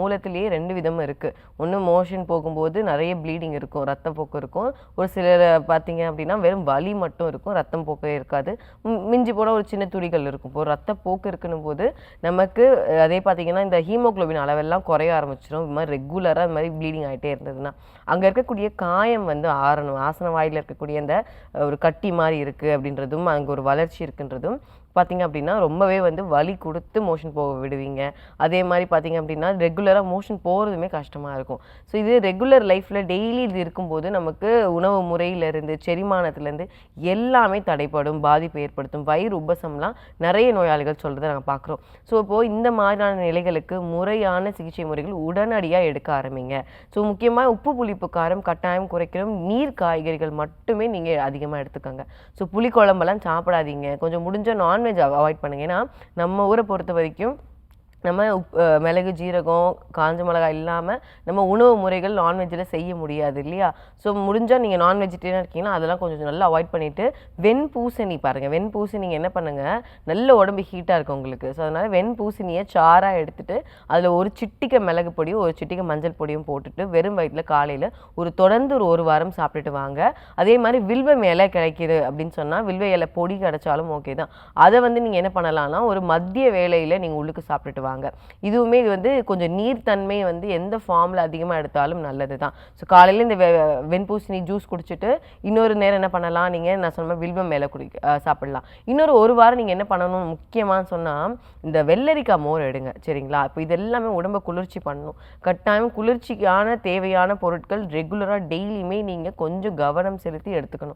மூலத்திலேயே ரெண்டு விதம் இருக்குது ஒன்று மோஷன் போகும்போது நிறைய ப்ளீடிங் இருக்கும் ரத்தப்போக்கு இருக்கும். ஒரு சிலர் பார்த்தீங்க அப்படின்னா வெறும் வலி மட்டும் இருக்கும் ரத்தம் போக்கே இருக்காது. மிஞ்சி போட ஒரு சின்ன துளிகள் இருக்கும். இப்போ ரத்தப்போக்கு இருக்குன்னும் போது நமக்கு அதே பார்த்தீங்கன்னா இந்த ஹீமோக்ளோபின் அளவெல்லாம் குறைய ஆரம்பிச்சிடும் இது மாதிரி ரெகுலராக இது மாதிரி ப்ளீடிங் ஆகிட்டே இருந்ததுன்னா. அங்கே இருக்கக்கூடிய காயம் வந்து ஆறணும். ஆசன வாயில் இருக்கக்கூடிய அந்த ஒரு கட்டி மாதிரி இருக்குது அப்படின்றதும் அங்கே ஒரு வளர்ச்சி இருக்குன்றதும் பார்த்தீங்க அப்படின்னா ரொம்பவே வந்து வலி கொடுத்து மோஷன் போக விடுவீங்க. அதே மாதிரி பார்த்தீங்க அப்படின்னா ரெகுலராக மோஷன் போகிறதுமே கஷ்டமாக இருக்கும். ஸோ இது ரெகுலர் லைஃப்பில் டெய்லி இது இருக்கும்போது நமக்கு உணவு முறையிலேருந்து செரிமானத்துலேருந்து எல்லாமே தடைப்படும் பாதிப்பு ஏற்படுத்தும். வயிறு உபசம்லாம் நிறைய நோயாளிகள் சொல்கிறத நாங்கள் பார்க்குறோம் ஸோ இப்போது இந்த மாதிரியான நிலைகளுக்கு முறையான சிகிச்சை முறைகள் உடனடியாக எடுக்க ஆரம்பிங்க. ஸோ முக்கியமாக உப்பு புளிப்பு காரம் கட்டாயம் குறைக்கணும். நீர் காய்கறிகள் மட்டுமே நீங்கள் அதிகமாக எடுத்துக்கோங்க. ஸோ புளிக்குழம்பெல்லாம் சாப்பிடாதீங்க. கொஞ்சம் முடிஞ்ச நான்வெஜ் அவாய்ட் பண்ணுங்க. ஏன்னா நம்ம ஊரை பொறுத்த வரைக்கும் நம்ம மிளகு ஜீரகம் காஞ்ச மிளகாய் இல்லாமல் நம்ம உணவு முறைகள் நான்வெஜ்ஜில் செய்ய முடியாது இல்லையா? ஸோ முடிஞ்சால் நீங்கள் நான் வெஜிடேரியனாக இருக்கீங்கன்னா அதெல்லாம் கொஞ்சம் நல்லா அவாய்ட் பண்ணிவிட்டு வெண் பூசணி பாருங்கள் வெண் பூசணி என்ன பண்ணுங்கள் நல்ல உடம்பு ஹீட்டாக இருக்கும் உங்களுக்கு. ஸோ அதனால் வெண் பூசணியை சாராக எடுத்துகிட்டு அதில் ஒரு சிட்டிக்க மிளகு பொடியும் ஒரு சிட்டிக்கை மஞ்சள் பொடியும் போட்டுட்டு வெறும் வயிற்றில் காலையில் ஒரு தொடர்ந்து ஒரு ஒரு வாரம் சாப்பிட்டுட்டு வாங்க. அதே மாதிரி வில்வ இலை கிடைக்கிது அப்படின்னு சொன்னால் வில்வ இலை பொடி கிடைச்சாலும் ஓகே தான். அதை வந்து நீங்கள் என்ன பண்ணலாம்னா ஒரு மத்திய வேலையில் நீங்கள் உள்ளுக்கு சாப்பிட்டுட்டு வாங்க. இதுவுமே இது வந்து கொஞ்சம் நீர்த்தன்மை வந்து எந்த ஃபார்மில் அதிகமாக எடுத்தாலும் நல்லது தான் ஸோ காலையில் இந்த வெண்பூசணி ஜூஸ் குடிச்சிட்டு இன்னொரு நேரம் என்ன பண்ணலாம்? நீங்கள் நான் சொன்ன வில்வம் மேலே குடி சாப்பிடலாம். இன்னொரு ஒரு வாரம் நீங்கள் என்ன பண்ணணும்? முக்கியமாக சொன்னால் இந்த வெள்ளரிக்காய் மோர் எடுங்க. சரிங்களா? இப்போ இது எல்லாமே உடம்பை குளிர்ச்சி பண்ணணும் கட்டாயம் குளிர்ச்சிக்கான தேவையான பொருட்கள் ரெகுலராக டெய்லியுமே நீங்கள் கொஞ்சம் கவனம் செலுத்தி எடுத்துக்கணும்.